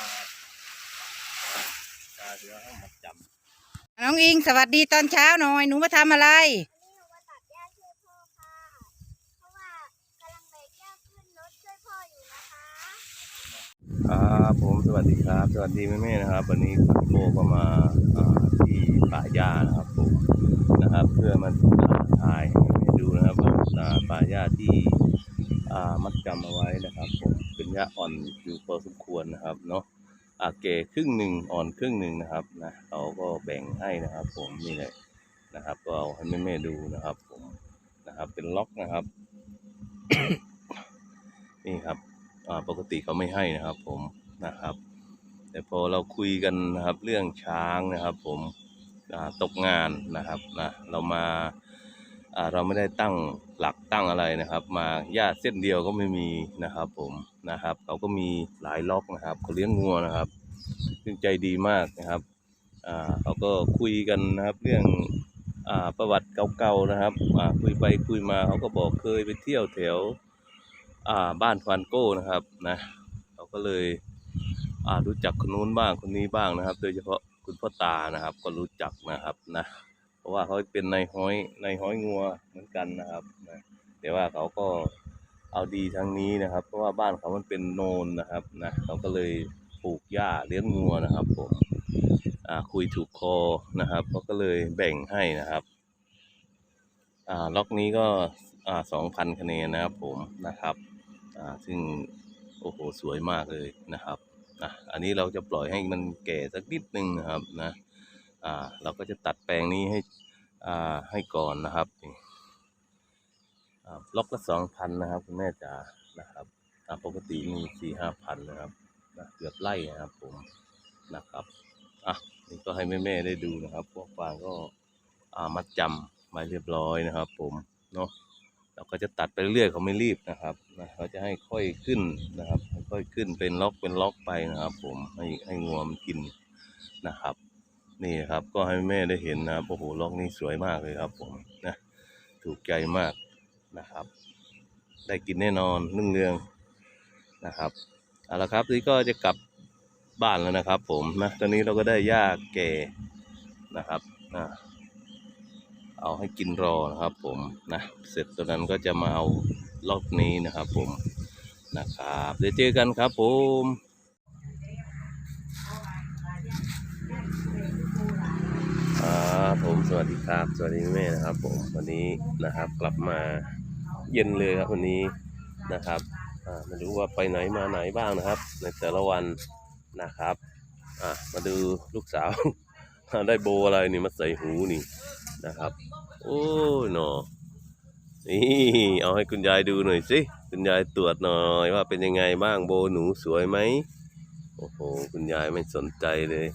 ลาปลาเสือเข้ามาจน้องอิงสวัสดีตอนเช้าหน่อย หนูมาทำอะไรนนี้หนูมาตัดหญ้าช่วยพ่อค่ะ เพราะว่ากำลังแบกหญ้าขึ้นรถช่วยพ่ออยู่นะคะำครับผมสวัสดีครับ สวัสดีแม่ๆนะครับ วันนี้คุณโบก็มาอ่าที่ป่าหญ้านะครับผมนะครับ เพื่อมาอ่าถ่ายให้แม่ดูนะครับอ่าป่าหญ้าที่อ่ามัดจำเอาไว้นะครับผม เป็นหญ้าอ่อนอยู่พอสมควรนะครับเนาะอาแก่ครึ่งหนึ่งอ่อนครึ่งหนึ่งนะครับนะเขาก็แบ่งให้นะครับ ผมนี่เลยนะครับ ก็เอาให้แม่ๆดูนะครับ ผมนะครับ เป็นล็อกนะครับ นี่ครับอ่าปกติเขาไม่ให้นะครับ ผมนะครับ แต่พอเราคุยกันนะครับ เรื่องช้างนะครับ ผมตกงานนะครับนะเรามา เราไม่ได้ตั้งหลักตั้งอะไรนะครับ มาญาติเส้นเดียวก็ไม่มีนะครับ ผมนะครับเขาก็มีหลายล็อกนะครับเขาเลี้ยงงัวนะครับ ซึ่งใจดีมากนะครับเขาก็คุยกันนะครับเรื่องอประวัติเก่าๆนะครับคุยไปคุยมาเขาก็บอกเคยไปเที่ยวแถวบ้านฟานโก้นะครับนะเขาก็เลยรู้จักคนนู้นบ้างคนนี้บ้างนะครับ โดยเฉพาะคุณพ่อตานะครับ ก็รู้จักนะครับนะ เพราะว่าเขาเป็นในห้อยในห้อยงัวเหมือนกันนะครับนะแต่ว่าเขาก็เอาดีทางนี้นะครับ เพราะว่าบ้านเขามันเป็นโนนนะครับนะเขาก็เลยปลูกหญ้าเลี้ยงงัวนะครับผมอ่าคุยถูกคอนะครับเขาก็เลยแบ่งให้นะครับอ่าล็อกนี้ก็อ่าสองพันคะแนนนะครับผมนะครับอ่าซึ่งโอ้โหสวยมากเลยนะครับนะอันนี้เราจะปล่อยให้มันแก่สักนิดนึงนะครับนะ อ่าเราก็จะตัดแปลงนี้ให้อ่าให้ก่อนนะครับนี่อ่าล็อกละสองพันนะครับคุณแม่จ๋านะครับปกติมีสี่ห้าพันนะครับนะเกือบไล่นะครับผมนะครับอะนี่ก็ให้แม่ๆได้ดูนะครับ พวกฟางก็อ่ามัดจำมาเรียบร้อยนะครับ ผมเนาะเราก็จะตัดไปเรื่อยเขาไม่รีบนะครับนะเขาจะให้ค่อยขึ้นนะครับ ค่อยขึ้นเป็นล็อกเป็นล็อกไปนะครับ ผมให้ให้งวมกินนะครับ นี่ครับก็ให้แม่ได้เห็นนะครับโอ้โหล็อกนี้สวยมากเลยครับผมนะถูกใจมากนะครับ ได้กินแน่นอนนึ่งเรืองนะครับเอาละครับนี่ก็จะกลับบ้านแล้วนะครับ ผมนะตอนนี้เราก็ได้หญ้าแก่นะครับอ่าเอาให้กินรอนะครับ ผมนะเสร็จตอนนั้นก็จะมาเอาล็อกนี้นะครับ ผมนะครับเดี๋ยวเจอกันครับผม อ่าผมสวัสดีครับ สวัสดีแม่นะครับ ผมวันนี้นะครับกลับมาเย็นเลยครับวันนี้นะครับอ่าไม่รู้ว่าไปไหนมาไหนบ้างนะครับ ในแต่ละวันนะครับอ่ามาดูลูกสาว ได้โบอะไรนี่มาใส่หูนี่นะครับ โอ้หนอนี่เอาให้คุณยายดูหน่อยสิคุณยายตรวจหน่อยว่าเป็นยังไงบ้างโบหนูสวยไหมโอ้โหคุณยายไม่สนใจเลย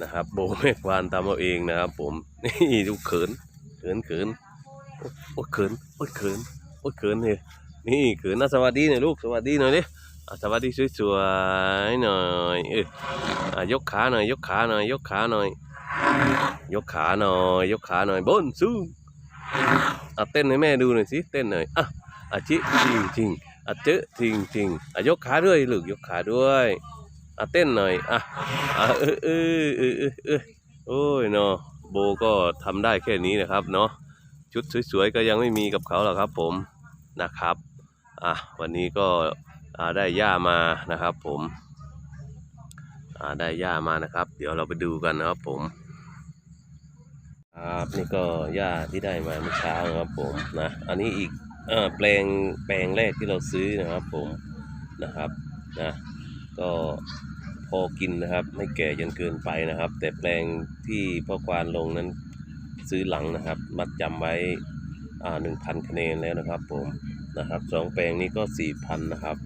นะครับโบแม่ควานทำเอาเองนะครับผมนี่ดูเขินเขินเขินโอ้เขินโอ้เขินโอ้เขินเลยนี่เขินนะสวัสดีหน่อยลูกสวัสดีหน่อยดิสวัสดีสวยๆหน่อยเออยกขาหน่อยยกขาหน่อยยกขาหน่อย ยกขาหน่อยยกขาหน่อยบนสู้อะเต้นให้แม่ดูหน่อยสิเต้นหน่อยอะอะจิจริงจริงอะเจ๊จริงจริงอะยกขาด้วยลูกยกขาด้วย อะเต้นหน่อยอะอะเออเออเออเออเออโอ้ยเนาะโบก็ทำได้แค่นี้นะครับเนาะชุดสวยๆก็ยังไม่มีกับเขาหรอกครับ ผมนะครับอะวันนี้ก็อ่าได้ย่ามานะครับ ผมอ่าได้ย่ามานะครับ เดี๋ยวเราไปดูกันนะครับผมครับนี่ก็หญ้าที่ได้มาเมื่อเช้านะครับผมนะอันนี้อีกอแปลงแปลงแรกที่เราซื้อนะครับผมนะครับนะ ก็พอกินนะครับ ไม่แก่จนเกินไปนะครับ แต่แปลงที่พ่อควานลงนั้นซื้อหลังนะครับ มัดจำไว้อ่าหนึ่งพันคะแนนแล้วนะครับผมนะครับสองแปลงนี้ก็สี่พันนะครับ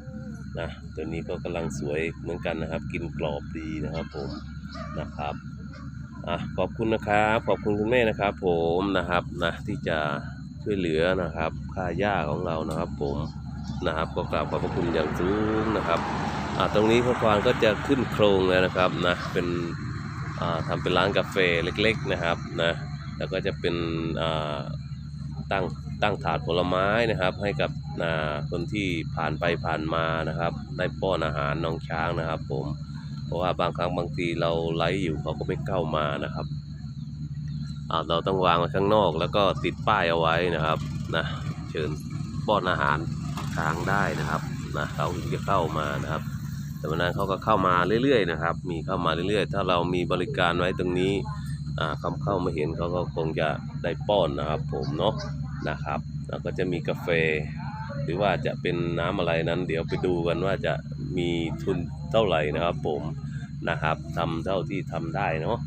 นะตัวนี้ก็กำลังสวยเหมือนกันนะครับ กินกรอบดีนะครับผมนะครับอะขอบคุณนะครับขอบคุณคุณแม่นะครับ ผมนะครับนะที่จะช่วยเหลือนะครับค่าหญ้าของเรานะครับ ผมนะครับก็กราบขอบพระคุณอย่างสูงนะครับ ตรงนี้พ่อควานก็จะขึ้นโครงแล้วนะครับนะเป็นอ่าทำเป็นร้านกาแฟเล็กๆนะครับนะแล้วก็จะเป็นตั้งตั้งถาดผลไม้นะครับ ให้กับคนที่ผ่านไปผ่านมานะครับได้ป้อนอาหารน้องช้างนะครับ ผมเพราะว่าบางครั้งบางทีเราไลฟ์อยู่เขาก็ไม่เข้ามานะครับเราต้องวางไว้ข้างนอกแล้วก็ติดป้ายเอาไว้นะครับนะเชิญป้อนอาหารช้างได้นะครับนะเขาถึงจะเข้ามานะครับ แต่วันนั้นเขาก็เข้ามาเรื่อยๆนะครับ มีเข้ามาเรื่อยๆ ถ้าเรามีบริการไว้ตรงนี้อ่าเข้ามาเห็นเขาก็คงจะได้ป้อนนะครับ ผมเนาะนะครับ แล้วก็จะมีกาแฟ หรือว่าจะเป็นน้ำอะไรนั้น เดี๋ยวไปดูกันว่าจะมีทุนเท่าไหร่นะครับ ผมนะครับทำเท่าที่ทำได้เนาะ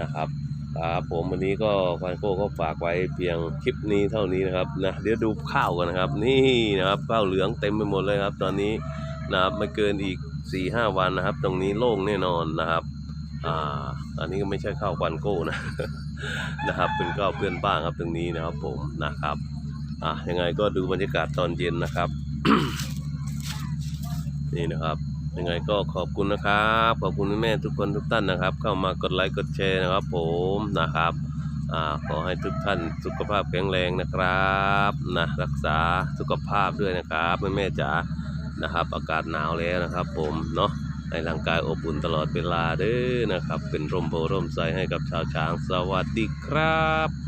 นะครับครับผมวันนี้ก็ควานโก้ก็ฝากไว้เพียงคลิปนี้เท่านี้นะครับนะเดี๋ยวดูข้าวกันนะครับ นี่นะครับข้าวเหลืองเต็มไปหมดเลยครับ ตอนนี้นะครับไม่เกินอีก 4ี่ห้าวันนะครับ ตรงนี้โล่งแน่นอนนะครับอ่าอันนี้ก็ไม่ใช่ข้าวควานโก้นะนะครับ เป็นข้าวเพื่อนบ้านครับตรงนี้นะครับผมนะครับอะยังไงก็ดูบรรยากาศตอนเย็นนะครับ นี่นะครับยังไงก็ขอบคุณนะครับขอบคุณแม่ทุกคนทุกท่านนะครับ เข้ามากดไลค์กดแชร์นะครับ ผมนะครับอ่าขอให้ทุกท่านสุขภาพแข็งแรงนะครับนะรักษาสุขภาพด้วยนะครับแม่ๆจ๋า นะครับ อากาศหนาวแล้วนะครับ ผมเนาะให้ร่างกายอบอุ่นตลอดเวลาเด้อนะครับ เป็นร่มโพร่มใสให้กับชาวช้างสวัสดีครับ